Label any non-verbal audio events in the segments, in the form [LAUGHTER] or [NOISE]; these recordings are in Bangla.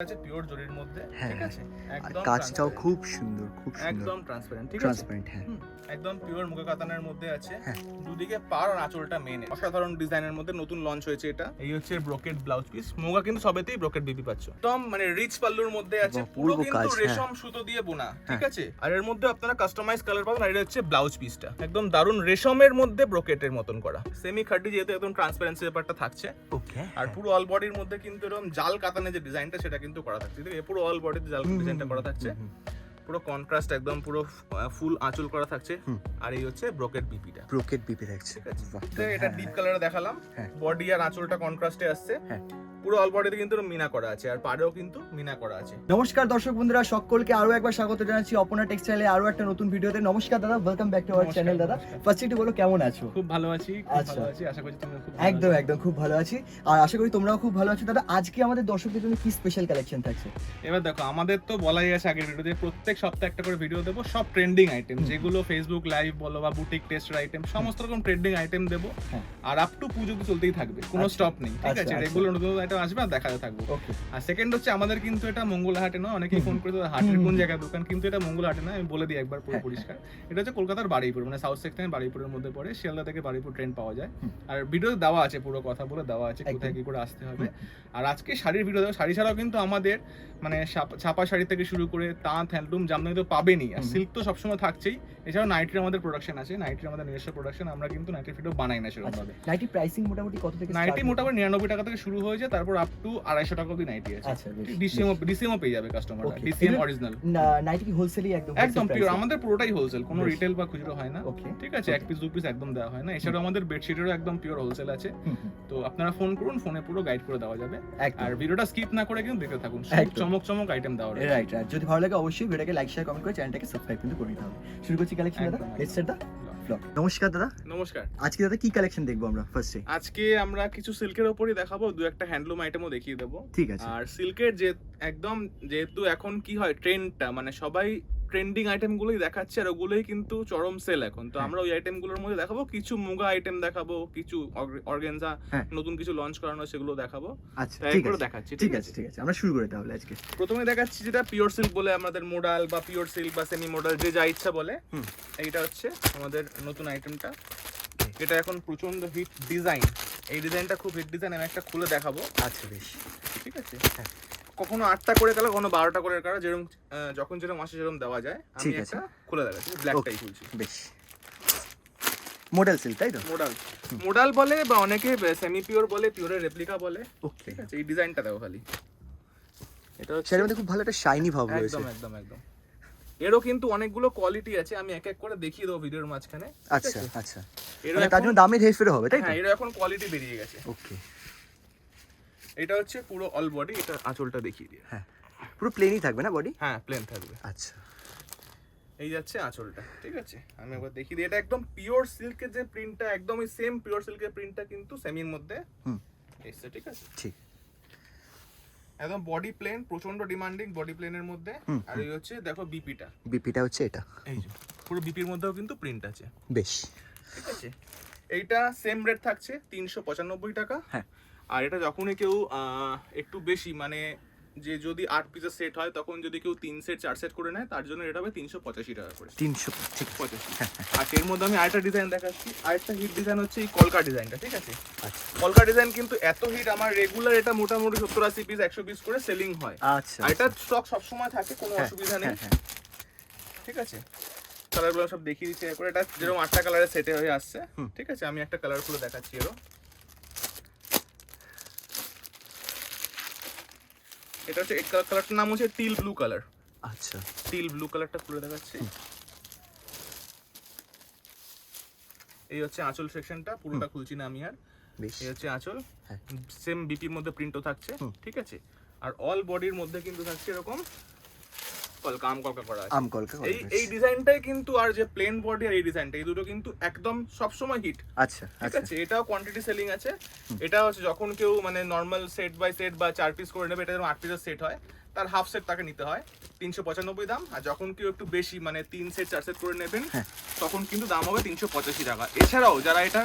আছে পিওর জরির মধ্যে হ্যাঁ, ঠিক আছে একদম কাজটাও খুব সুন্দর খুব সুন্দর। একদম ট্রান্সপারেন্ট ঠিক আছে? ট্রান্সপারেন্ট হ্যাঁ। একদম পিওর কাতানের মধ্যে আছে। হ্যাঁ। দুদিকে পার আর আঁচলটা মেন অসাধারণ ডিজাইনের মধ্যে নতুন লঞ্চ হয়েছে এটা। এই হচ্ছে ব্রোকেট ব্লাউজ পিস মোগা কিন্তু সবেতেই ব্রোকেট বিপি পাচ্ছ। একদম মানে রিচ পাল্লুর মধ্যে আছে। পুরো কিন্তু হ্যাঁ। রেশম সুতো দিয়ে বোনা ঠিক হ্যাঁ। আছে? আর এর মধ্যে আপনারা কাস্টমাইজ কালার পাবেন আর এটা হচ্ছে ব্লাউজ পিসটা একদম দারুণ রেশমের মধ্যে ব্রোকেটের মতন করা। সেমি খাটি যেহেতু একদম ট্রান্সপারেন্সি ব্যাপারটা থাকছে। ওকে আর পুরো অল বডির মধ্যে কিন্তু এরকম জাল কাতানের যে ডিজাইনটা সেটা কিন্তু করা থাকছে। আছে? পুরো অল বডিতে জাল ডিজাইনটা করা থাকছে। পুরো কন্ট্রাস্ট একদম পুরো ফুল আঁচল করা থাকছে। আর এই হচ্ছে ব্রোকেট বিপিটা ব্রোকেট বিপি থাকছে ঠিক আছে। তো এটা হ্যাঁ, ডিপ কালারে দেখালাম। হ্যাঁ। বডি আর আঁচলটা কন্ট্রাস্টে আসছে। হ্যাঁ। পুরো অল বডিতে কিন্তু মিনা করা আছে আর পাড়েও কিন্তু মিনা করা আছে। নমস্কার দর্শক বন্ধুরা সকলকে আরও একবার স্বাগত জানাচ্ছি অপনা টেক্সটাইলে আরও একটা নতুন ভিডিওতে। নমস্কার দাদা welcome back to our channel দাদা। ফার্স্ট একটু বলো কেমন আছো? খুব ভালো আছি খুব আচ্ছা। ভালো আছি আশা করছি তুমি খুব একদম একদম খুব ভালো আছি। আর আশা করি তোমরাও খুব ভালো আছো। দাদা আজকে আমাদের দর্শকদের জন্য কি স্পেশাল কালেকশন থাকছে? এবার দেখো আমাদের তো বলাই আছে আগের ভিডিওতে প্রত্যেক সপ্তাহে একটা করে ভিডিও দেবো সব ট্রেন্ডিং আইটেম যেগুলো ফেসবুক লাইভ বলো বা বুটিক টেস্টের আইটেম সমস্ত রকম ট্রেন্ডিং আইটেম দেবো। হ্যাঁ। আর আপ টু পুজো চলতেই থাকবে কোনো আচ্ছা। স্টপ নেই ঠিক আচ্ছা, আছে? আচ্ছা। রেগুলার নতুন আইটেম আসবে আর দেখাতে থাকব। আর সেকেন্ড হচ্ছে আমাদের কিন্তু এটা মঙ্গলহাটে নয় অনেকেই ফোন করে হাটের কোন জায়গায় দোকান? কিন্তু এটা মঙ্গলহাটে নয় আমি বলে দিই একবার পুরো হ্যাঁ, পরিষ্কার। এটা হচ্ছে কলকাতার বাড়িপুর মানে সাউথ সেকশনের বাড়িপুরের মধ্যে পড়ে শিয়ালদা থেকে বাড়িপুর ট্রেন পাওয়া যায়। আর ভিডিও দেওয়া আছে পুরো কথা বলে দেওয়া আছে কোথায় কি করে আসতে হবে। আর আজকে শাড়ির ভিডিও দেওয়া শাড়ি ছাড়াও কিন্তু আমাদের মানে ছাপা শাড়ি থেকে শুরু করে তাঁত হ্যান্ডলুম জামদানি তো পাবেনই। আর সিল্ক তো সবসময় থাকছেই। এছাড়াও নাইটির আমাদের প্রোডাকশন আছে নাইটির আমাদের নিজস্ব প্রোডাকশন আমরা কিন্তু নাইটির ভিডিও বানাই না সেরকম ভাবে নাইটি প্রাইসিং মোটামুটি কত থেকে নাইটি মোটামুটি নিরানব্বই টাকা থেকে শুরু হয়ে যায় তারপর আপ টু আড়াইশো টাকা অব্দি নাইটি আছে। আচ্ছা বেশ, ডিসিএম পেয়ে যাবে কাস্টমাররা ডিসিএম অরিজিনাল নাইটি কি হোলসেলই একদম একদম পিওর আমাদের পুরোটাই হোলসেল কোনো। রিটেল বা খুচরো হয় না। ঠিক আছে এক পিস দু পিস একদম দেওয়া হয় না। এছাড়াও আমাদের বেডশিটেরও একদম পিওর হোলসেল আছে। তো আপনারা ফোন করুন ফোনে পুরো গাইড করে দেওয়া যাবে। আর ভিডিওটা স্কিপ না করে কিন্তু দেখতে থাকুন। চমক চমক আইটেম দেওয়া রয়েছে। রাইট রাইট যদি ভালো লাগে অবশ্যই ভিডিওকে লাইক শেয়ার কমেন্ট করে চ্যানেলটাকে সাবস্ক্রাইব কিন্তু করে নিতে হবে। শুরু করছি কালেকশন দাদা। লেটস স্টার্ট দা ব্লগ নমস্কার দাদা। নমস্কার। আজকে দাদা কি কালেকশন দেখব আমরা ফার্স্টে আজকে আমরা কিছু সিল্কের ওপরই দেখাবো দু একটা হ্যান্ডলুম আইটেমও দেখিয়ে দেবো। ঠিক আছে। আর সিল্কের যে একদম যেহেতু এখন কি হয় ট্রেন্ডটা মানে সবাই ট্রেন্ডিং আইটেমগুলোই দেখাচ্ছে আর ওগুলোই কিন্তু চরম সেল এখন। তো হ্যাঁ। আমরা ওই আইটেমগুলোর মধ্যে দেখাবো কিছু মুগা আইটেম দেখাবো কিছু অর্গেনজা হ্যাঁ। নতুন কিছু লঞ্চ করানো সেগুলো দেখাবো। আচ্ছা ঠিক আছে। দেখাচ্ছি ঠিক আছে ঠিক আছে। আমরা শুরু করি তাহলে আজকে। প্রথমে দেখাচ্ছি যেটা পিওর সিল্ক বলে আমাদের মোডাল বা পিওর সিল্ক বা সেমি মোডাল যে যা ইচ্ছা বলে। এইটা হচ্ছে আমাদের নতুন আইটেমটা এটা এখন প্রচণ্ড হিট ডিজাইন এই ডিজাইনটা খুব হিট ডিজাইন আমি একটা খুলে দেখাবো। আচ্ছা বেশ। ঠিক আছে? হ্যাঁ। কখনো আটটা করে গেলে কখনো বারোটা করে কারও যেরকম যখন যেরকম আসে যেরকম দেওয়া যায়। আমি একটা খুলে দেখাচ্ছি ব্ল্যাকটাই খুলছি। বেশ। মডেল সিল তাই তো? মোডাল মোডাল বলে বা অনেকে সেমি পিওর বলে পিওরের রেপ্লিকা বলে। ওকে আছে এই ডিজাইনটা দেখো খালি। এটা হচ্ছে মধ্যে খুব ভালো একটা শাইনি ভাব রয়েছে। একদম একদম একদম। এরও কিন্তু অনেকগুলো কোয়ালিটি আছে আমি এক এক করে দেখিয়ে দেবো ভিডিওর মাঝখানে। আচ্ছা? আচ্ছা। এরও মানে তার জন্য দামের হেরফের হবে তাই তো? হ্যাঁ এরও এখন কোয়ালিটি বেরিয়ে গেছে। ওকে এটা হচ্ছে পুরো অল বডি এটা আঁচলটা দেখিয়ে দিয়ে হ্যাঁ পুরো প্লেনই থাকবে না বডি হ্যাঁ প্লেন থাকবে। আচ্ছা। এই যাচ্ছে আঁচলটা ঠিক আছে? আমি একবার দেখিয়ে দিই। এটা একদম পিওর সিল্কের যে প্রিন্টটা একদমই সেম পিওর সিল্কের প্রিন্টটা কিন্তু সেমির মধ্যে হুম। এসছে ঠিক আছে? ঠিক। একদম বডি প্লেন প্রচণ্ড ডিমান্ডিং বডি প্লেনের মধ্যে। আর এই হচ্ছে দেখো বিপিটা বিপিটা হচ্ছে এটা। এই যে পুরো বিপির মধ্যেও কিন্তু প্রিন্ট আছে। বেশ। ঠিক আছে? এইটা সেম রেট থাকছে তিনশো পঁচানব্বই টাকা। হ্যাঁ। আর এটা যখনই কেউ একটু বেশি মানে যে যদি আট পিসের সেট হয় তখন যদি কেউ তিন সেট চার সেট করে নেয় তার জন্য এটা হবে তিনশো পঁচাশি টাকা করে তিনশো ঠিক পঁচাশি হ্যাঁ, আর এর মধ্যে আমি আরেকটা ডিজাইন দেখাচ্ছি। আরেকটা হিট ডিজাইন হচ্ছে এই কলকা ডিজাইনটা ঠিক আছে? আচ্ছা। কলকা ডিজাইন কিন্তু এত হিট আমার রেগুলার এটা মোটামুটি সত্তর আশি পিস একশো পিস করে সেলিং হয়। আচ্ছা আর এটা স্টক সবসময় থাকে কোনো হ্যাঁ, অসুবিধা নেই। হ্যাঁ, হ্যাঁ। ঠিক আছে? কালারগুলো সব দেখিয়ে দিচ্ছি করে এটা যেরকম আটটা কালারের সেটে হয়ে আসছে ঠিক আছে? আমি একটা কালার খুলে দেখাচ্ছি এরও এটা হচ্ছে এই কালারটার নাম হচ্ছে টিল ব্লু কালার। আচ্ছা। টিল ব্লু কালারটা খুলে দেখাচ্ছি। এই হচ্ছে আঁচল সেকশনটা পুরোটা খুলছি না আমি আর। এই হচ্ছে আঁচল। হ্যাঁ। সেম বিপির মধ্যে প্রিন্টও থাকছে ঠিক আছে? আর অল বডির মধ্যে কিন্তু থাকছে এরকম কলকা আম কলকা করা আছে। আম কলকা এই বেশ। এই ডিজাইনটাই কিন্তু আর যে প্লেন বডি আর এই ডিজাইনটা এই দুটো কিন্তু একদম হিট আচ্ছা ঠিক আচ্ছা। আছে? এটাও কোয়ান্টিটি সেলিং আছে। এটা হচ্ছে যখন কেউ মানে নর্মাল সেট বাই সেট বা চার পিস করে নেবে এটা যেমন আট পিসের সেট হয় তার হাফ সেট তাকে নিতে হয় তিনশো পঁচানব্বই দাম। আর যখন কেউ একটু বেশি মানে তিন সেট চার সেট করে নেবেন হ্যাঁ। তখন কিন্তু দাম হবে তিনশো পঁচাশি টাকা। এছাড়াও যারা এটা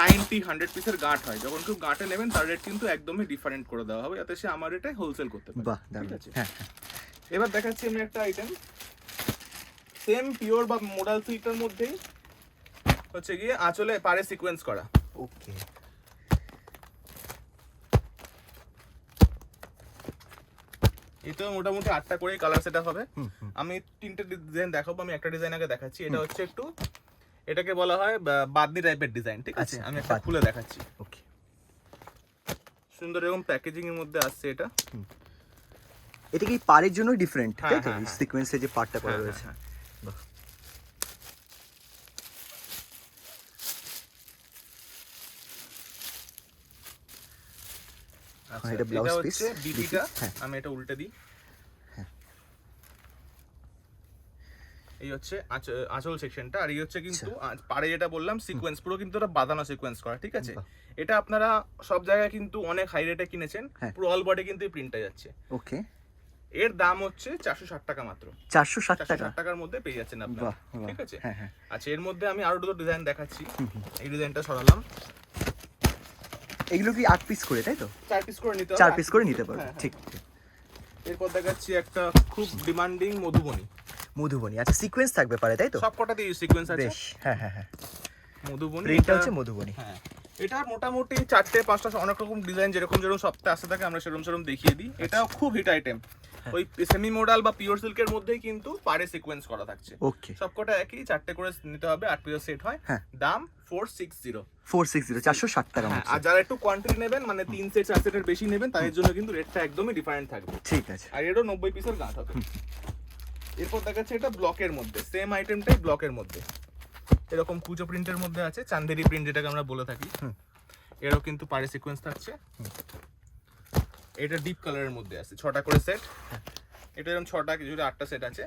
নাইনটি হান্ড্রেড পিসের গাঁট হয় যখন কেউ গাঁটে নেবেন তার রেট কিন্তু একদমই ডিফারেন্ট করে দেওয়া হবে যাতে সে আমার রেটে হোলসেল করতে পারে। ঠিক আছে? এবার দেখাচ্ছি আমি একটা আইটেম সেম পিওর বা মোডাল সুইটার মধ্যেই হচ্ছে গিয়ে আঁচলে পারে সিকোয়েন্স করা। ওকে এতেও মোটামুটি আটটা করে কালার সেটা হবে। আমি তিনটে ডিজাইন দেখাবো আমি একটা ডিজাইন আগে দেখাচ্ছি। এটা হচ্ছে একটু এটাকে বলা হয় বাদনি টাইপের ডিজাইন ঠিক আছে? আচ্ছা, আমি একটা খুলে দেখাচ্ছি। ওকে সুন্দর এরকম প্যাকেজিং এর মধ্যে আসছে এটা। এটা কি পারের জন্য ডিফারেন্ট তাই তো। সিকোয়েন্সে যে পার্টটা করা হ্যাঁ, হ্যাঁ, রয়েছে। হ্যাঁ। আচ্ছা, এটা বিপিটা। হ্যাঁ। আমি এটা উল্টে দিই। হ্যাঁ। এই হচ্ছে আঁচ- আঁচল সেকশনটা আর এই হচ্ছে কিন্তু আ- পাড়ে যেটা বললাম সিকোয়েন্স পুরো কিন্তু ওটা বাঁধানো সিকোয়েন্স করা ঠিক আছে? এটা আপনারা সব জায়গায় কিন্তু অনেক হাই রেটে কিনেছেন। পুরো অল বডি কিন্তু প্রিন্টটা যাচ্ছে। ওকে এর দাম হচ্ছে চারশো ষাট টাকা মাত্র। চারশো ষাট টাকা? টাকার মধ্যে পেয়ে যাচ্ছেন আপনারা বাহ ঠিক আছে? হ্যাঁ হ্যাঁ। আচ্ছা এর মধ্যে আমি আরও দুটো ডিজাইন দেখাচ্ছি। এই ডিজাইনটা সরালাম। এগুলো কি আট পিস করে তাই তো? চার পিস করে নিতে চার পিস করে নিতে পারব হ্যাঁ, হ্যাঁ। ঠিক। এরপর দেখাচ্ছি একটা খুব ডিমান্ডিং মধুবনী। মধুবনী আচ্ছা সিকোয়েন্স থাকবে পারে তাই তো? সব কটাতেই সিকোয়েন্স আছে হ্যাঁ হ্যাঁ হ্যাঁ। মধুবনী এটা- হচ্ছে মধুবনী। হ্যাঁ। এটা মোটামুটি চারটে পাঁচটা অনেক রকম ডিজাইন যেরকম যেরকম সপ্তাহে আসতে থাকে আমরা সেরকম সেরকম দেখিয়ে দিই। আচ্ছা। এটাও খুব হিট আইটেম ওই সেমি মডাল বা পিওর সিল্কের মধ্যেই কিন্তু পারে সিকোয়েন্স করা থাকছে। ওকে সবকটা একই চারটে করে নিতে হবে আট পিস সেট হয়। হ্যাঁ। দাম four six zero four six zero চারশো ষাট টাকা হ্যাঁ আর যারা একটু কোয়ান্টিটি নেবেন মানে তিন সেট চার সেটের বেশি নেবেন তাদের জন্য কিন্তু রেটটা একদমই ডিফারেন্ট থাকবে। ঠিক আছে। আর এরও নব্বই পিসের গাঁট হবে। এরপর দেখাচ্ছে এটা ব্লকের মধ্যে সেম আইটেমটাই ব্লকের মধ্যে। এরকম কুচো প্রিন্টের মধ্যে আছে চান্দেরি প্রিন্ট যেটাকে আমরা বলে থাকি। এরও কিন্তু পারে সিকোয়েন্স থাকছে। এটা ডিপ কালারের মধ্যে আছে ছটা করে সেট এটা এরকম ছটা কিছু আটটা সেট আছে।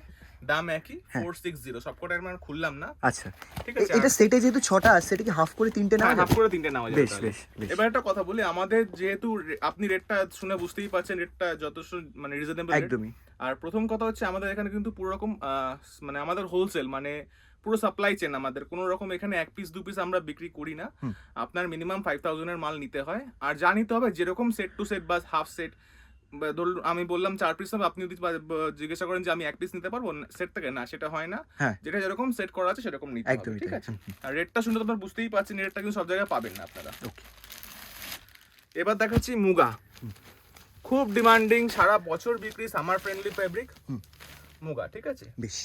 দাম একই হ্যাঁ। ফোর সিক্স জিরো সবকটা আমরা খুললাম না। আচ্ছা। ঠিক আছে এটা সেটে যেহেতু ছটা আছে এটা কি হাফ করে তিনটে নেওয়া হ্যাঁ, হাফ করে তিনটে নেওয়া যাবে বেশ বেশ এবার একটা কথা বলি আমাদের যেহেতু আপনি রেটটা শুনে বুঝতেই পারছেন রেটটা যথেষ্ট মানে রিজনেবল একদমই। আর প্রথম কথা হচ্ছে আমাদের এখানে কিন্তু পুরো রকম মানে আমাদের হোলসেল মানে পুরো সাপ্লাই চেন আমাদের। কোনো রকম এখানে এক পিস দু পিস আমরা বিক্রি করি না। আপনার মিনিমাম ফাইভ থাউজেন্ডের মাল নিতে হয়। আর যা নিতে হবে যেরকম সেট টু সেট বা হাফ সেট ধরুন আমি বললাম চার পিস হবে আপনি যদি জিজ্ঞাসা করেন যে আমি এক পিস নিতে পারব সেট থেকে না সেটা হয় না। হ্যাঁ। যেটা যেরকম সেট করা আছে সেরকম নিতে হবে ঠিক আছে। আর রেটটা শুনে তো আপনারা বুঝতেই পারছেন রেটটা কিন্তু সব জায়গায় পাবেন না আপনারা। এবার দেখাচ্ছি মুগা। খুব ডিমান্ডিং সারা বছর বিক্রি সামার ফ্রেন্ডলি ফেব্রিক মুগা ঠিক আছে? বেশ।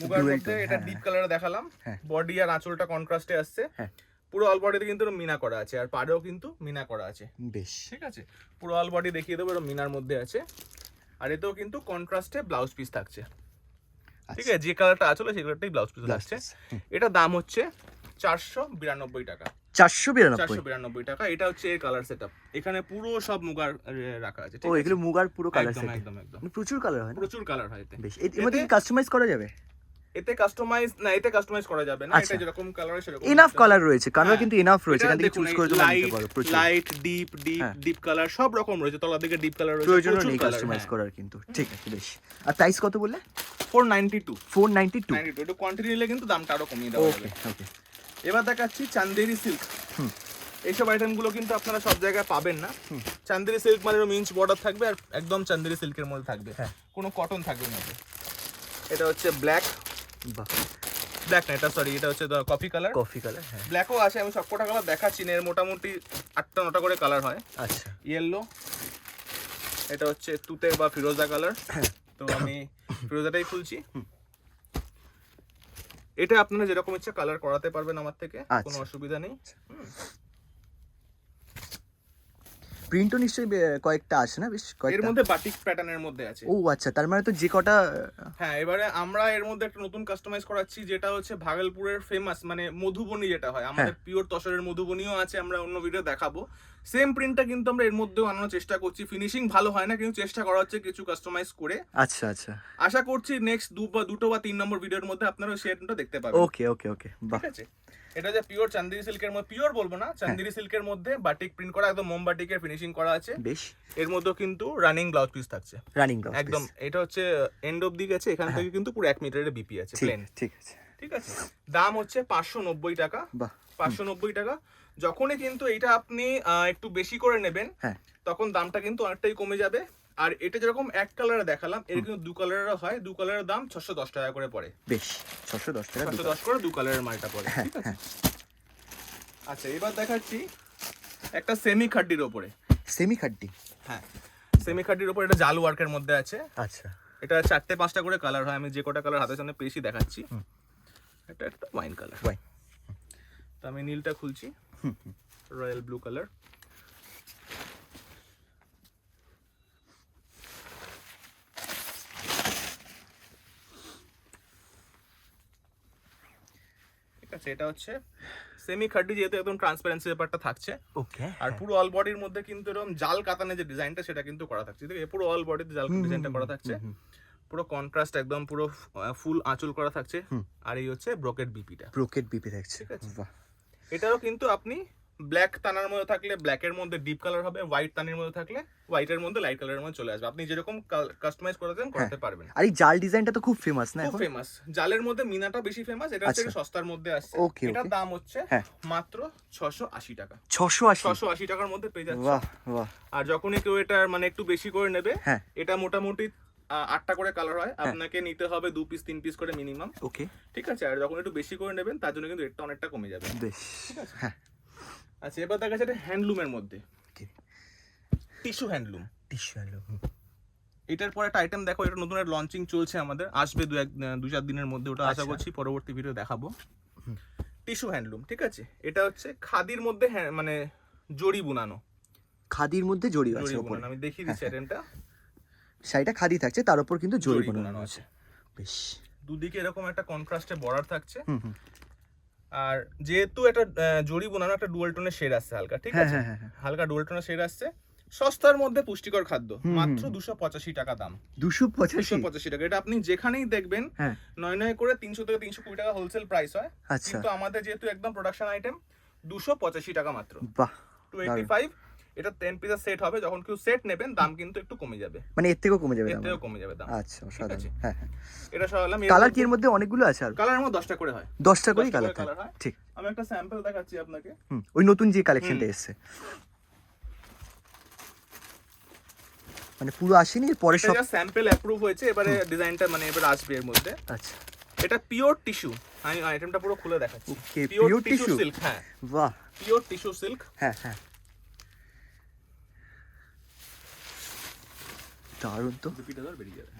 মুগার মধ্যে এটা হ্যাঁ, ডিপ হ্যাঁ। কালারে দেখালাম। হ্যাঁ। বডি আর আঁচলটা কন্ট্রাস্টে আসছে। হ্যাঁ। পুরো অল বডিতে কিন্তু মিনা করা আছে আর পাড়েও কিন্তু মিনা করা আছে। বেশ। ঠিক আছে? পুরো অল বডি দেখিয়ে দেবো এরকম মিনার মধ্যে আছে। আর এতেও কিন্তু কন্ট্রাস্টে ব্লাউজ পিস থাকছে। ঠিক আছে? যে কালারটা আঁচলে সেই কালারটাই ব্লাউজ পিস থাকছে এটা দাম হচ্ছে চারশো বিরানব্বই টাকা। চারশো বিরানব্বই? বিরানব্বই টাকা। এটা হচ্ছে এর কালার সেট এখানে পুরো সব মুগার রাখা আছে ও এগুলো মুগার পুরো কালার একদম সেট একদম একদম। প্রচুর কালার হয় প্রচুর কালার হয় বেশ। এর মধ্যে কাস্টমাইজ করা যাবে? এতে কাস্টমাইজ না এতে কাস্টমাইজ করা যাবে না আচ্ছা। এটা যেরকম কালার সেরকম নিতে কালার রয়েছে কালার হ্যাঁ। কিন্তু এনাফ রয়েছে এখান থেকে চুজ করে তোমরা নিতে পারো প্রচুর। লাইট ডিপ ডিপ হ্যাঁ। ডিপ কালার সব রকম রয়েছে তলার দিকে ডিপ কালার রয়েছে প্রয়োজন নেই কাস্টমাইজ করার কিন্তু ঠিক আছে বেশ। আর প্রাইস কত বললে? Four ninety two four ninety two ninety two একটু কোয়ান্টিটি নিলে কিন্তু দামটা আরও কমিয়ে দেওয়া ওকে ওকে এবার দেখাচ্ছি চান্দেরি সিল্ক হুম। এইসব আইটেমগুলো কিন্তু আপনারা সব জায়গায় পাবেন না। চান্দেরি সিল্ক মানে ইঞ্চ বর্ডার থাকবে আর একদম চান্দেরি সিল্কের মধ্যে থাকবে। হ্যাঁ। কোনো কটন থাকবে না এটা হচ্ছে ব্ল্যাক বাহ। ব্ল্যাক না এটা সরি এটা হচ্ছে কফি কালার কফি কালার হ্যাঁ। ব্ল্যাকও আছে আমি সবকটা কালার দেখাচ্ছি এর মোটামুটি আটটা নটা করে কালার হয়। আচ্ছা। ইয়েলো এটা হচ্ছে তুতে বা ফিরোজা কালার। তো আমি ফিরোজাটাই খুলছি। এটা আপনারা যেরকম ইচ্ছা কালার করাতে পারবেন আমার থেকে কোনো আচ্ছা। অসুবিধা নেই। প্রিন্টও নিশ্চয়ই কয়েকটা আছে না? বেশ এর মধ্যে বাটিক প্যাটার্নের মধ্যে আছে। ও আচ্ছা তার মানে তো যে কটা হ্যাঁ এবারে আমরা এর মধ্যে একটা নতুন কাস্টমাইজ করাচ্ছি যেটা হচ্ছে ভাগলপুরের ফেমাস মানে মধুবনী যেটা হয়। আমাদের হ্যাঁ। পিওর তসরের মধুবনীও আছে আমরা অন্য ভিডিও দেখাবো। সেম প্রিন্টটা কিন্তু আমরা এর মধ্যেও আনানোর চেষ্টা করছি। ফিনিশিং ভালো হয় না কিন্তু চেষ্টা করা হচ্ছে কিছু কাস্টমাইজ করে। আচ্ছা আচ্ছা। আশা করছি নেক্সট দু বা দুটো বা তিন নম্বর ভিডিওর মধ্যে আপনারা শেডটা দেখতে পাবেন। ওকে ওকে ওকে ঠিক আছে? এটা যে পিওর চান্দেরি সিল্কের মধ্যে পিওর বলব না চান্দেরি সিল্কের মধ্যে বাটিক প্রিন্ট করা একদম মোম বাটিকের ফিনিশিং করা আছে। বেশ। এর মধ্যেও কিন্তু রানিং ব্লাউজ পিস থাকছে। রানিং ব্লাউজ একদম এটা হচ্ছে এন্ড অফ দি গেছে এখান থেকে কিন্তু পুরো এক মিটারের বিপি আছে হ্যাঁ। ঠিক প্লেন ঠিক আছে। ঠিক আছে? দাম হচ্ছে পাঁচশো নব্বই টাকা। বাহ পাঁচশো নব্বই টাকা। যখনই কিন্তু এটা আপনি একটু বেশি করে নেবেন হ্যাঁ। তখন দামটা কিন্তু অনেকটাই কমে যাবে। আর এটা যেরকম এক কালারে দেখালাম এর কিন্তু দু কালারেরও হয়। দু কালারের দাম ছশো দশ টাকা করে পড়ে। বেশ ছশো দশ টাকা ছশো দশ করে দু কালারের মালটা পড়ে হ্যাঁ হ্যাঁ। আচ্ছা এবার দেখাচ্ছি একটা সেমি খাড্ডির ওপরে। সেমি খাড্ডি হ্যাঁ সেমি খাড্ডির ওপরে এটা জাল ওয়ার্কের মধ্যে আছে। আচ্ছা। এটা চারটে পাঁচটা করে কালার হয় আমি যে কটা কালার হাতের সামনে পেয়েছি দেখাচ্ছি। এটা একটা ওয়াইন কালার Wine. তো আমি নীলটা খুলছি। রয়্যাল ব্লু কালার আছে এটা হচ্ছে সেমি খাড্ডি যেহেতু একদম ট্রান্সপারেন্সি ব্যাপারটা থাকছে। ওকে আর পুরো অল বডির মধ্যে কিন্তু এরকম জাল কাতানে যে ডিজাইনটা সেটা কিন্তু করা থাকছে। পুরো অল বডিতে জাল ডিজাইনটা করা থাকছে। পুরো কন্ট্রাস্ট একদম পুরো ফুল আঁচল করা থাকছে। আর এই হচ্ছে ব্রোকেট বিপিটা ব্রোকেট বিপি থাকছে। ঠিক আছে। বাহ। এটারও কিন্তু আপনি ব্ল্যাক তানার মধ্যে থাকলে ব্ল্যাকের মধ্যে ডিপ কালার হবে হোয়াইট তানের মধ্যে থাকলে হোয়াইটের মধ্যে লাইট কালারের মধ্যে চলে আসবে। আপনি যেরকম কাস্টমাইজ করাতে চান করতে পারবেন। আর এই জাল ডিজাইনটা তো খুব ফেমাস না খুব ফেমাস জালের মধ্যে মিনাটা বেশি ফেমাস এটা হচ্ছে আচ্ছা। সস্তার মধ্যে আসছে। এটার দাম হচ্ছে হ্যাঁ। মাত্র ছশো আশি টাকা। ছশো আশি? ছশো আশি টাকার মধ্যে পেয়ে যাচ্ছে। বাহ বাহ। আর যখনই কেউ এটা মানে একটু বেশি করে নেবে হ্যাঁ। এটা মোটামুটি আটটা করে কালার হয়। আপনাকে নিতে হবে দু পিস তিন পিস করে মিনিমাম ওকে ঠিক আছে? আর যখন একটু বেশি করে নেবেন তার জন্য কিন্তু রেটটা অনেকটা কমে যাবে। বেশ। ঠিক আছে? হ্যাঁ। আচ্ছা এবার দেখা যাচ্ছে হ্যান্ডলুমের মধ্যে. Tissue handloom. টিস্যু হ্যান্ডলুম এটার পর একটা আইটেম দেখো এটা নতুন একটা লঞ্চিং চলছে আমাদের। আসবে দু এক দু চার দিনের মধ্যে ওটা আশা আচ্ছা। করছি পরবর্তী ভিডিও দেখাবো। টিস্যু হ্যান্ডলুম ঠিক আছে? এটা হচ্ছে খাদির মধ্যে হ্যাঁ, মানে জড়ি বুনানো। খাদির মধ্যে জড়ি আছে বুনানো আমি দেখিয়ে দিচ্ছি আইটেমটা শাড়িটা খাদি থাকছে তার উপর কিন্তু জড়ি বানানো আছে। বেশ। দুদিকে এরকম একটা কন্ট্রাস্টে বর্ডার থাকছে। আর যেহেতু এটা জরি বোনানো একটা ডুয়াল টোনের শেড আসছে হালকা ঠিক হ্যাঁ আছে? হ্যাঁ হ্যাঁ হালকা ডুয়াল টোনের শেড আসছে। সস্তার মধ্যে পুষ্টিকর খাদ্য মাত্র দুশো পঁচাশি টাকা দাম। দুশো পঁচাশি? পঁচাশি টাকা। এটা আপনি যেখানেই দেখবেন নয় নয় করে তিনশো থেকে তিনশো কুড়ি টাকা হোলসেল প্রাইস হয়। আচ্ছা। কিন্তু আমাদের যেহেতু একদম প্রোডাকশন আইটেম দুশো পঁচাশি টাকা মাত্র। বাহ টু এইটি ফাইভ এটা টেন পিসের সেট হবে যখন কেউ সেট নেবেন দাম কিন্তু একটু কমে যাবে। মানে এর থেকেও কমে যাবে এর থেকেও কমে যাবে দাম। আচ্ছা অসাধারণ। হ্যাঁ হ্যাঁ। এটা সরালাম কালার কি এর মধ্যে? অনেকগুলো আছে আর? কালারের মধ্যে দশটা করে হয়। দশটা করেই দশটা করে কালার থাকে ঠিক। আমি একটা স্যাম্পল দেখাচ্ছি আপনাকে। ওই নতুন যে কালেকশনটা এসছে। মানে পুরো আসেনি পরে সব এটা স্যাম্পল অ্যাপ্রুভ হয়েছে এবারে ডিজাইনটা মানে এবার আসবে এর মধ্যে। আচ্ছা। এটা পিওর টিস্যু আমি আইটেমটা পুরো খুলে দেখাচ্ছি। পিওর টিস্যু সিল্ক হ্যাঁ। বাহ। পিওর টিস্যু সিল্ক হ্যাঁ হ্যাঁ। দারুণ তো। বেরিয়ে যাবে।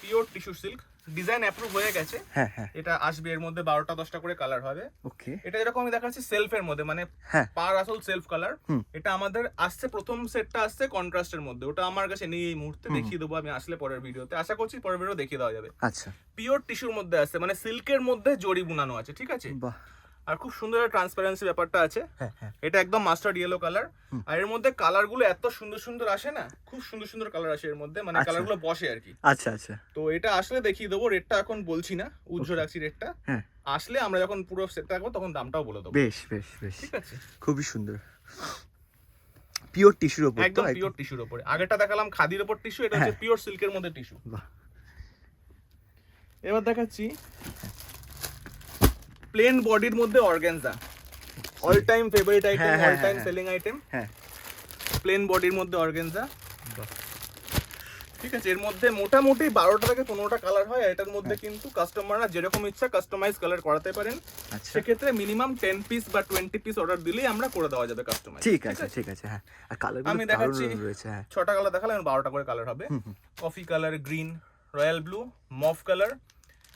Pure tissue silk design approve হয়ে গেছে। হ্যাঁ হ্যাঁ। এটা আসবে এর মধ্যে বারোটা দশটা করে কালার হবে। ওকে। এটা যেরকম আমি দেখাচ্ছি সেলফের মধ্যে মানে হ্যাঁ। পার আসল সেলফ কালার এটা আমাদের আসছে প্রথম সেটটা আসছে কন্ট্রাস্টের মধ্যে। ওটা আমার কাছে নেই এই মুহূর্তে দেখিয়ে দেবো আমি আসলে পরের ভিডিওতে। আশা করছি পরের ভিডিও দেখিয়ে দেওয়া যাবে। আচ্ছা। পিওর টিস্যুর মধ্যে আছে মানে সিল্কের মধ্যে জড়ি বুনানো আছে ঠিক আছে? বাহ। আর খুব সুন্দর ট্রান্সপারেন্সি ব্যাপারটা আছে। হ্যাঁ হ্যাঁ। এটা একদম মাস্টার্ড ইয়েলো কালার আর এর মধ্যে কালারগুলো এত সুন্দর সুন্দর আসে না খুব সুন্দর সুন্দর কালার আসে এর মধ্যে মানে আচ্ছা। কালারগুলো বসে আর কি। আচ্ছা আচ্ছা। তো এটা আসলে দেখিয়ে দেবো রেটটা এখন বলছি না উজ্জ্বল রাখছি রেটটা হ্যাঁ। আসলে আমরা যখন পুরো সেট থাকব তখন দামটাও বলে দেবো। বেশ বেশ বেশ। ঠিক আছে? খুবই সুন্দর। পিওর টিস্যুর উপর একদম পিওর টিস্যুর উপরে আগেরটা দেখালাম খাদির উপর টিস্যু এটা হচ্ছে। পিওর সিল্কের মধ্যে টিস্যু এবার দেখাচ্ছি প্লেন বডির মধ্যে organza all time favourite item হ্যাঁ, হ্যাঁ, অল টাইম হ্যাঁ, সেলিং আইটেম হ্যাঁ। প্লেন বডির মধ্যে অর্গানজা। ঠিক আছে এর মধ্যে মোটামুটি বারোটা থেকে পনেরোটা কালার হয় এটার মধ্যে কিন্তু কাস্টমাররা যেরকম ইচ্ছা কাস্টমাইজ কালার করাতে পারেন। আচ্ছা। সেক্ষেত্রে মিনিমাম টেন পিস বা টোয়েন্টি পিস অর্ডার দিলেই আমরা করে দেওয়া যাবে কাস্টমাইজ ঠিক আছে ঠিক আছে হ্যাঁ। আর কালারগুলো আমি দেখাচ্ছি। হ্যাঁ। ছটা কালার দেখালাম বারোটা করে কালার হবে। Coffee colour green royal blue mauve colour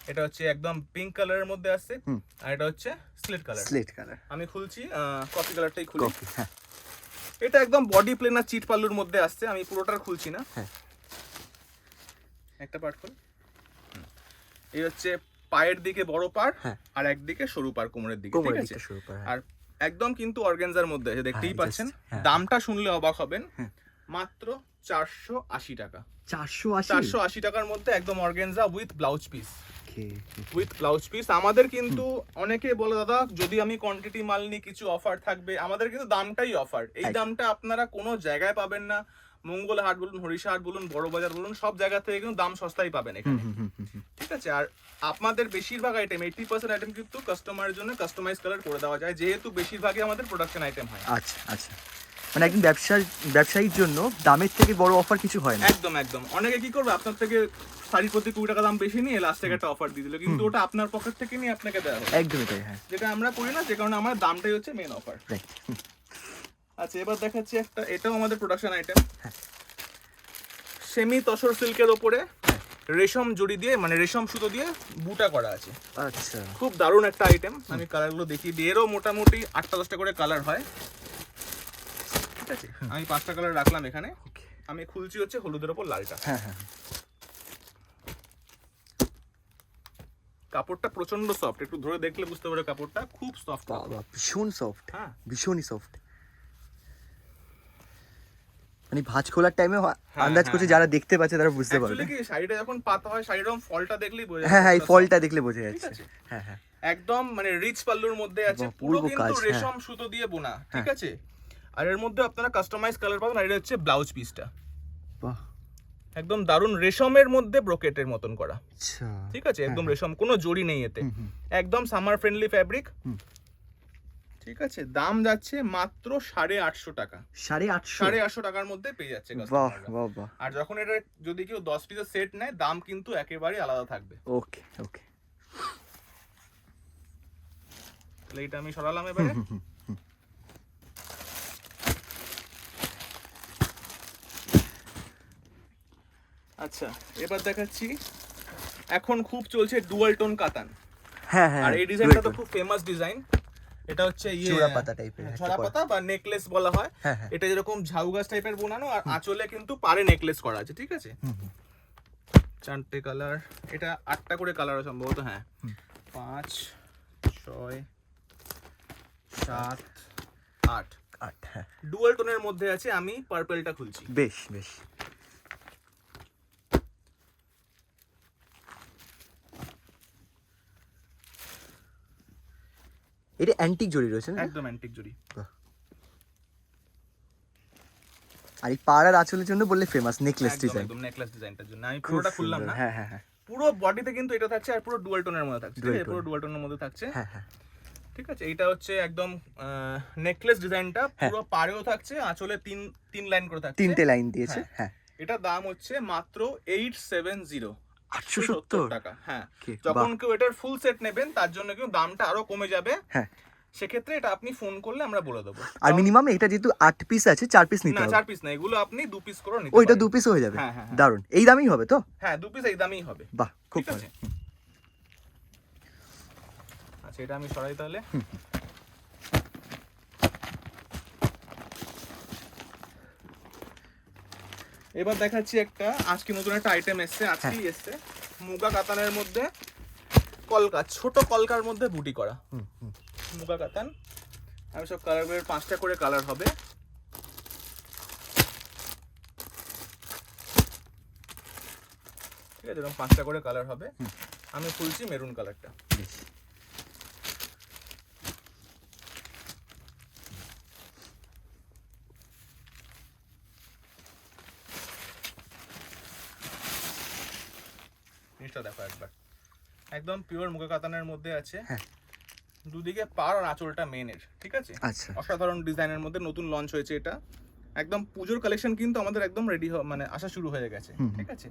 এটা হচ্ছে একদম পিঙ্ক কালারের মধ্যে হুম। আর এটা হচ্ছে স্লেট কালার স্লেট কালার আমি খুলছি কফি কালারটাই খুলি। হ্যাঁ। এটা একদম বডি প্লেন আর চিট পাল্লুর মধ্যে আসছে আমি পুরোটা খুলছি না। হ্যাঁ। একটা পার্ট খুল। এই হচ্ছে পায়ের দিকে বড় পার হ্যাঁ। আর একদিকে সরু পার কোমরের দিকে ঠিক আছে? আর একদম কিন্তু অর্গানজার মধ্যে আছে দেখতেই পাচ্ছেন। দামটা শুনলে অবাক হবেন। মাত্র চারশো আশি টাকা। চারশো আশি? টাকার মধ্যে একদম organza with blouse piece with blouse piece আমাদের কিন্তু অনেকে বলে দাদা যদি আমি কোয়ান্টিটি মাল নিই কিছু অফার থাকবে। আমাদের কিন্তু দামটাই অফার এই দামটা আপনারা কোনো জায়গায় পাবেন না। মঙ্গল হাট বলুন হরিশা হাট বলুন বড় বাজার বলুন সব জায়গা থেকে কিন্তু দাম সস্তাই পাবেন এখানে। ঠিক আছে? আর আপনাদের বেশিরভাগ আইটেম এইটি পার্সেন্ট আইটেম কিন্তু কাস্টমারের জন্য কাস্টমাইজ কালার করে দেওয়া যায়। যেহেতু বেশিরভাগই আমাদের প্রোডাকশন আইটেম হয়। আচ্ছা আচ্ছা। মানে একজন ব্যবসার ব্যবসায়ীর জন্য দামের থেকে বড় অফার কিছু হয় না? একদম একদম। অনেকে কি করবে আপনার থেকে শাড়ি প্রতি কুড়ি টাকা দাম বেশি নিয়ে লাস্ট থেকে একটা অফার দিয়ে দিল কিন্তু ওটা আপনার পকেট থেকে নিয়ে আপনাকে দেওয়া হবে একদমই তাই হ্যাঁ। যেটা আমরা করি না যে কারণে আমার দামটাই হচ্ছে মেন অফার আচ্ছা এবার দেখাচ্ছি একটা এটাও আমাদের প্রোডাকশন আইটেম সেমি তসর সিল্কের ওপরে রেশম জড়ি দিয়ে মানে রেশম সুতো দিয়ে বুটা করা আছে। আচ্ছা। খুব দারুণ একটা আইটেম আমি কালারগুলো দেখিয়ে দিই। এরও মোটামুটি আটটা দশটা করে কালার হয়। ঠিক আছে? আমি পাঁচটা কালার রাখলাম এখানে। আমি খুলছি হচ্ছে হলুদের ওপর লালটা। হ্যাঁ হ্যাঁ। কাপড়টা প্রচণ্ড সফট একটু ধরে দেখলে বুঝতে পারবে কাপড়টা খুব সফট বাবা ভীষণ সফট হ্যাঁ। ভীষণই সফট মানে ভাঁজ খোলার টাইমে আন্দাজ হ্যাঁ, করছে হ্যাঁ। যারা দেখতে পাচ্ছে তারা বুঝতে পারবে। কি শাড়িটা যখন পাতা হয় শাড়ির রকম ফলটা দেখলেই বোঝা যায় হ্যাঁ হ্যাঁ এই ফলটা দেখলে বোঝা যাচ্ছে। হ্যাঁ হ্যাঁ। একদম মানে রিচ পাল্লুর মধ্যে আছে পুরো কিন্তু হ্যাঁ। রেশম সুতো দিয়ে বোনা ঠিক আছে? আর এর মধ্যে আপনারা কাস্টমাইজ কালার পাবেন আর এটা হচ্ছে ব্লাউজ পিসটা বাহ। একদম দারুণ রেশমের মধ্যে ব্রোকেটের মতন করা। আচ্ছা। ঠিক আছে? একদম রেশম কোনো জড়ি নেই এতে। একদম সামার ফ্রেন্ডলি ফ্যাব্রিক ঠিক আছে? দাম যাচ্ছে মাত্র সাড়ে আটশো টাকা। সাড়ে আটশো? সাড়ে আটশো টাকার মধ্যে পেয়ে যাচ্ছে আর যখন এটা যদি কেউ দশ পিসের সেট নেয় দাম কিন্তু একেবারে আলাদা থাকবে। ওকে ওকে। তাহলে এটা আমি সরালাম এবারে। আচ্ছা। এবার দেখাচ্ছি। এখন খুব চলছে ডুয়াল টোন কাতান। হ্যাঁ হ্যাঁ আর এই ডিজাইনটা তো খুব ফেমাস ডিজাইন এটা হচ্ছে ইয়ে চূড়া পাতা টাইপের হ্যাঁ, ছড়া পাতা বা নেকলেস বলা হয়। হ্যাঁ হ্যাঁ। এটা যেরকম ঝাউ গাছ টাইপের বোনানো আর আঁচলে কিন্তু পারে নেকলেস করা আছে ঠিক আছে। চারটে কালার এটা আটটা করে কালার সম্ভবত হ্যাঁ। পাঁচ ছয় সাত আট। আট। হ্যাঁ। ডুয়াল টোনের মধ্যে আছে আমি পার্পেলটা খুলছি। বেশ বেশ। এটা অ্যান্টিক জড়ি রয়েছে না? একদম অ্যান্টিক জুড়ি। আর এই পাড়ার আঁচলের জন্য বললে ফেমাস নেকলেস ডিজাইন একদম নেকলেস ডিজাইনটার জন্য। আমি পুরোটা খুললাম না। হ্যাঁ হ্যাঁ হ্যাঁ। পুরো বডিতে কিন্তু এটা থাকছে আর পুরো ডুয়াল টোনের মধ্যে থাকছে। ঠিক পুরো। ডুয়াল টোনের মধ্যে থাকছে। হ্যাঁ হ্যাঁ। ঠিক আছে? এটা হচ্ছে একদম নেকলেস ডিজাইনটা হ্যাঁ। পুরো পাড়েও থাকছে আঁচলে তিন তিন লাইন করে থাকছে। তিনটে লাইন দিয়েছে। হ্যাঁ। এটা দাম হচ্ছে মাত্র এইট সেভেন জিরো আটশো সত্তর। টাকা হ্যাঁ। যখন কেউ এটার ফুল সেট নেবেন তার জন্য কিন্তু দামটা আরও কমে যাবে। হ্যাঁ। সেক্ষেত্রে এটা আপনি ফোন করলে আমরা বলে দেবো। আর মিনিমাম এটা যেহেতু আট পিস আছে চার পিস নিতে না হবে। চার পিস না এগুলো আপনি দু পিস করে নিতে ওইটা। দু পিস হয়ে যাবে? হ্যাঁ, হ্যাঁ, হ্যাঁ। দারুণ এই দামেই হবে তো? হ্যাঁ দু পিস এই দামেই হবে। বাহ খুব ভালো। আছে? আচ্ছা এটা আমি সরাই তাহলে। এবার দেখাচ্ছি একটা আজকে নতুন একটা আইটেম এসছে আজকেই এসছে মুগা কাতানের মধ্যে কলকা ছোট কলকার মধ্যে বুটি করা। মুগা কাতান আমি সব কালারগুলোর পাঁচটা করে কালার হবে। ঠিক আছে এরকম পাঁচটা করে কালার হবে। আমি খুলছি মেরুন কালারটা বেশ। জিনিসটা দেখো একবার একদম পিওর মুগা কাতানের মধ্যে আছে। হ্যাঁ। দুদিকে পার আর আঁচলটা মেনের ঠিক আছে? আচ্ছা। অসাধারণ ডিজাইনের মধ্যে নতুন লঞ্চ হয়েছে এটা। একদম পুজোর কালেকশন কিন্তু আমাদের একদম রেডি মানে আসা শুরু হয়ে গেছে ঠিক আছে?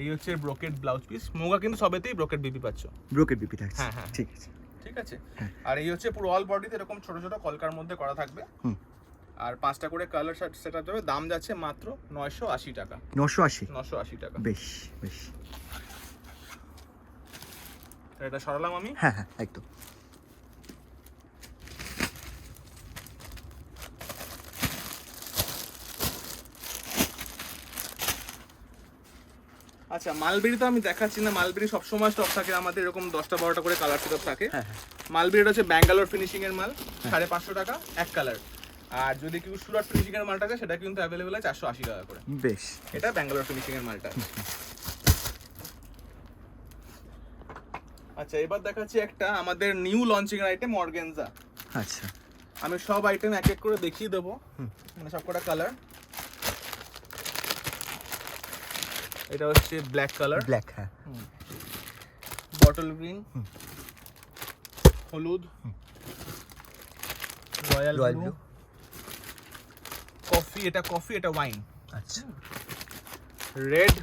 এই হচ্ছে ব্রোকেট ব্লাউজ পিস মুগা কিন্তু সবেতেই ব্রোকেট বিপি পাচ্ছ। ব্রোকেট বিপি থাকছে। হ্যাঁ, হ্যাঁ। ঠিক আছে। ঠিক আছে? হ্যাঁ। আর এই হচ্ছে পুরো অল বডিতে এরকম ছোট ছোট কলকার মধ্যে করা থাকবে। আর পাঁচটা করে কালার সেট আপ যাবে। দাম যাচ্ছে মাত্র নয়শো আশি টাকা। নশো আশি। নশো আশি টাকা। বেশ বেশ। এটা সরালাম আমি। হ্যাঁ হ্যাঁ একদম। আচ্ছা মালবেরি তো আমি দেখাচ্ছি না। মালবেরি সবসময় স্টক থাকে আমাদের এরকম দশটা বারোটা করে কালার সেট থাকে। হ্যাঁ হ্যাঁ। মালবেরিটা হচ্ছে ব্যাঙ্গালোর ফিনিশিং এর মাল সাড়ে পাঁচশো টাকা এক কালার আর যদি কেউ সুরাট ফিনিশিং এর মালটা আছে সেটা কিন্তু অ্যাভেলেবেল আছে চারশো আশি টাকা করে। বেশ। এটা ব্যাঙ্গালোর ফিনিশিং এর মালটা। [LAUGHS] আচ্ছা এবার দেখাচ্ছি একটা আমাদের নিউ লঞ্চিং আইটেম অর্গেনজা আচ্ছা। আমি সব আইটেম এক এক করে দেখিয়ে দেবো। মানে সব কটা কালার এটা হচ্ছে ব্ল্যাক কালার ব্ল্যাক হ্যাঁ। বটল গ্রিন হলুদ। রয়্যাল ব্লু কফি এটা কফি এটা ওয়াইন আচ্ছা। রেড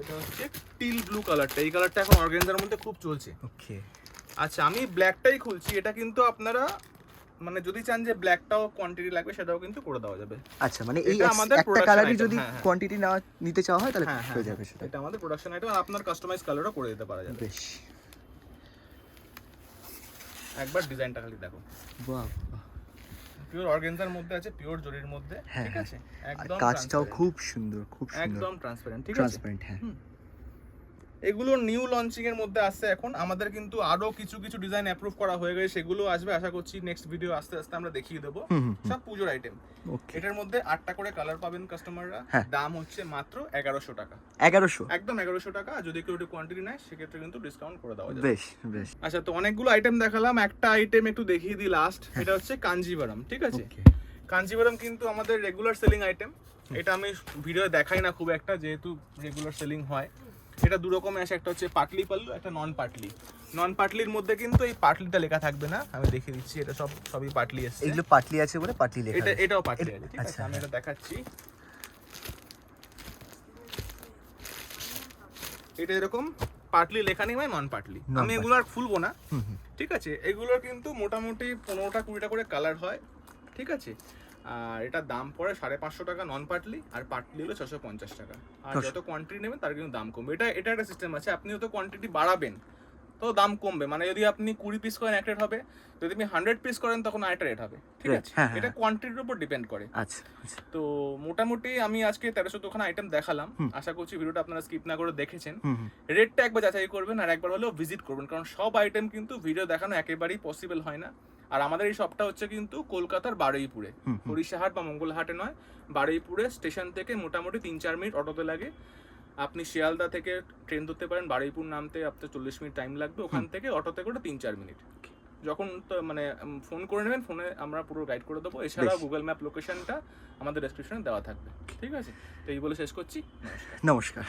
এটা হচ্ছে টিল ব্লু কালারটা এই কালারটা এখন অর্গানজার মধ্যে খুব চলছে। ওকে আচ্ছা আমি ব্ল্যাকটাই খুলছি। এটা কিন্তু আপনারা মানে যদি চান যে ব্ল্যাকটাও কোয়ান্টিটি লাগবে সেটাও কিন্তু করে দেওয়া যাবে। আচ্ছা মানে এই এটা আমাদের একটা কালারই যদি হ্যাঁ, হ্যাঁ। কোয়ান্টিটি না নিতে চাওয়া হয় তাহলে হ্যাঁ হ্যাঁ হয়ে যাবে সেটা। এটা আমাদের প্রোডাকশন আইটেম আর আপনার কাস্টমাইজ কালারও করে দিতে পারা যাবে। বেশ। একবার ডিজাইনটা খালি দেখো। বাহ। পিওর অর্গানজার মধ্যে আছে পিওর জরির মধ্যে হ্যাঁ, ঠিক হ্যাঁ। আছে? একদম কাজটাও খুব সুন্দর খুব সুন্দর। একদম ট্রান্সপারেন্ট ঠিক আছে? ট্রান্সপারেন্ট হ্যাঁ। এগুলো নিউ লঞ্চিং এর মধ্যে আসছে এখন। আমাদের কিন্তু আরও কিছু কিছু ডিজাইন অ্যাপ্রুভ করা হয়ে গেছে সেগুলো আসবে। আশা করছি নেক্সট ভিডিও আস্তে আস্তে আমরা দেখিয়ে দেবো। সব পুজোর আইটেম এটার মধ্যে আটটা করে কালার পাবেন কাস্টমাররা হ্যাঁ। দাম হচ্ছে মাত্র এগারোশো টাকা। এগারোশো? একদম এগারোশো টাকা। যদি কেউ একটু কোয়ান্টিটি নেয় সেক্ষেত্রে কিন্তু ডিসকাউন্ট করে দেওয়া যাবে। বেশ বেশ। আচ্ছা তো অনেকগুলো আইটেম দেখালাম। একটা আইটেম একটু দেখিয়ে দিই লাস্ট এটা হচ্ছে কাঞ্জিভারাম ঠিক আছে? কাঞ্জিভারাম কিন্তু আমাদের রেগুলার সেলিং আইটেম এটা আমি ভিডিও দেখাই না খুব একটা যেহেতু রেগুলার সেলিং হয়। এটা দু রকমের আছে একটা হচ্ছে পাটলি পাল্লু একটা নন পাটলি। নন পাটলির মধ্যে কিন্তু এই পাটলিটা লেখা থাকবে না আমি দেখিয়ে দিচ্ছি এটা সব সবই পাটলি এসছে। এগুলো পাটলি আছে বলে পাটলি লেখা এটা এটাও পাটলি আছে ঠিক আছে? আচ্ছা, আমি এটা দেখাচ্ছি। এটা এরকম পাটলি লেখা নেই মানে নন পাটলি। আমি এগুলো আর খুলবো না। ঠিক আছে? এগুলোর কিন্তু মোটামুটি পনেরোটা কুড়িটা করে কালার হয়। ঠিক আছে? আর এটার দাম পড়ে সাড়ে পাঁচশো টাকা নন পাটলি আর পাটলি হলো ছশো পঞ্চাশ টাকা। আর যত কোয়ান্টিটি নেবেন তার কিন্তু দাম কমবে। এটা এটা একটা সিস্টেম আছে আপনি যত কোয়ান্টিটি বাড়াবেন তো দাম কমবে। মানে যদি আপনি কুড়ি পিস করেন এক রেট হবে যদি আপনি হান্ড্রেড পিস করেন তখন আরেকটা রেট হবে। ঠিক আছে? হ্যাঁ, হ্যাঁ, এটা হ্যাঁ। কোয়ান্টিটির উপর ডিপেন্ড করে। আচ্ছা আচ্ছা। তো মোটামুটি আমি আজকে তেরোশো দোকান আইটেম দেখালাম। আশা করছি ভিডিওটা আপনারা স্কিপ না করে দেখেছেন। রেটটা একবার যাচাই করবেন আর একবার হলেও ভিজিট করবেন। কারণ সব আইটেম কিন্তু ভিডিও দেখানো একেবারেই পসিবল হয় না। আর আমাদের এই শপটা হচ্ছে কিন্তু কলকাতার বারুইপুরে। হরিশাহাট বা মঙ্গলহাটে নয় বারুইপুরে স্টেশন থেকে মোটামুটি তিন চার মিনিট অটোতে লাগে। আপনি শিয়ালদা থেকে ট্রেন ধরতে পারেন বারুইপুর নামতে আপনার চল্লিশ মিনিট টাইম লাগবে। ওখান থেকে অটোতে করে তিন চার মিনিট। যখন তো মানে ফোন করে নেবেন ফোনে আমরা পুরো গাইড করে দেবো। এছাড়াও গুগল ম্যাপ লোকেশনটা আমাদের ডেসক্রিপশনে দেওয়া থাকবে। ঠিক আছে? তো এই বলে শেষ করছি। নমস্কার।